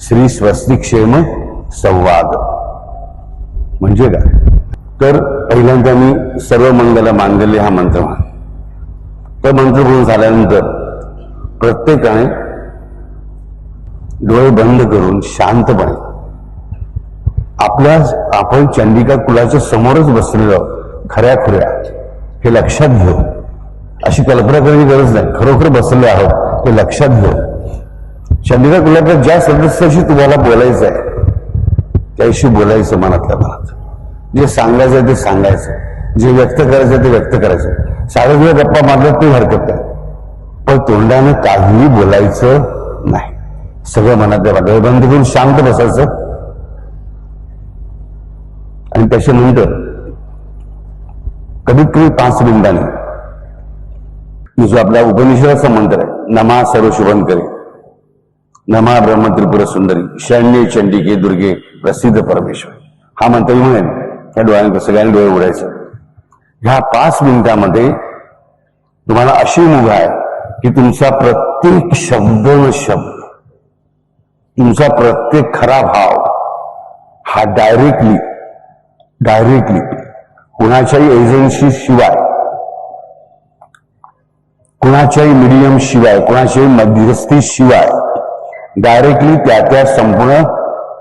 श्री स्वस्तिक्षेम संवाद. म्हणजे काय? तर पहिल्यांदा मी सर्व मंगल मानलेले हा मंत्र मान तो मंत्र बोलून झाल्यानंतर प्रत्येकाने डोळे बंद करून शांतपणे आपल्या आपण चंडिका कुलाच्या समोरच बसलेलो आहोत, खऱ्या खुऱ्या हे लक्षात घेऊ अशी कल्पना करण्याची गरज नाही. खरोखर बसले आहोत हे लक्षात घेऊ चंडिका कुलाच्या ज्या सदस्याशी तुम्हाला बोलायचं आहे त्याशी बोलायचं मनातल्या मनात. जे सांगायचं आहे ते सांगायचं. जे व्यक्त करायचं आहे ते व्यक्त करायचं. साडे वेळ गप्पा मारल्यात ते हरकत नाही. पण तोंडानं काहीही बोलायचं नाही. सगळं मनातल्या मनात. बंद करून शांत बसायचं आणि त्याच्यानंतर कमीत कमी पाच मिनिटांनी जो आपल्या उपनिषदाचा मंत्र आहे नमा सर्व शुभन करे. नमा ब्रह्म त्रिपुर सुंदरी शरण्य चंडिके दुर्गे प्रसिद्ध परमेश्वर। हा मंत्र मी म्हणेन त्या डोळ्यांकडे सगळ्यांनी डोळे उघडायचं. ह्या पाच मिनिटामध्ये तुम्हाला अशी मुभा आहे की तुमचा प्रत्येक शब्द न शब्द तुमचा प्रत्येक खरा भाव हा डायरेक्टली डायरेक्टली कुणाच्याही एजन्सी शिवाय कुणाच्याही मीडियम शिवाय कुणाच्याही मध्यस्थी शिवाय डायरेक्टली त्या त्या संपूर्ण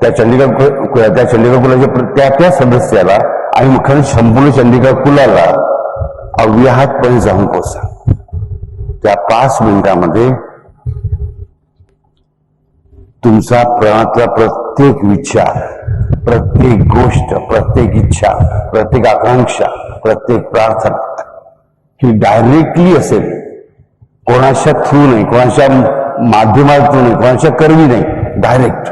त्या चंडिका कु- त्या चंडिका कुलाच्या त्या त्या सदस्याला आणि मुख्याने संपूर्ण चंडिका कुलाला अव्याहतपणे जाऊन पोचा त्या पाच मिनिटामध्ये तुमचा प्राणातला प्रत्येक विचार प्रत्येक गोष्ट, प्रत्येक इच्छा, प्रत्येक आकांक्षा, प्रत्येक प्रार्थना ही डायरेक्टली असेल। कोणाच्या थ्रू नाही, कोणाच्या माध्यमातून नाही कोणाच्या करवी नाही डायरेक्ट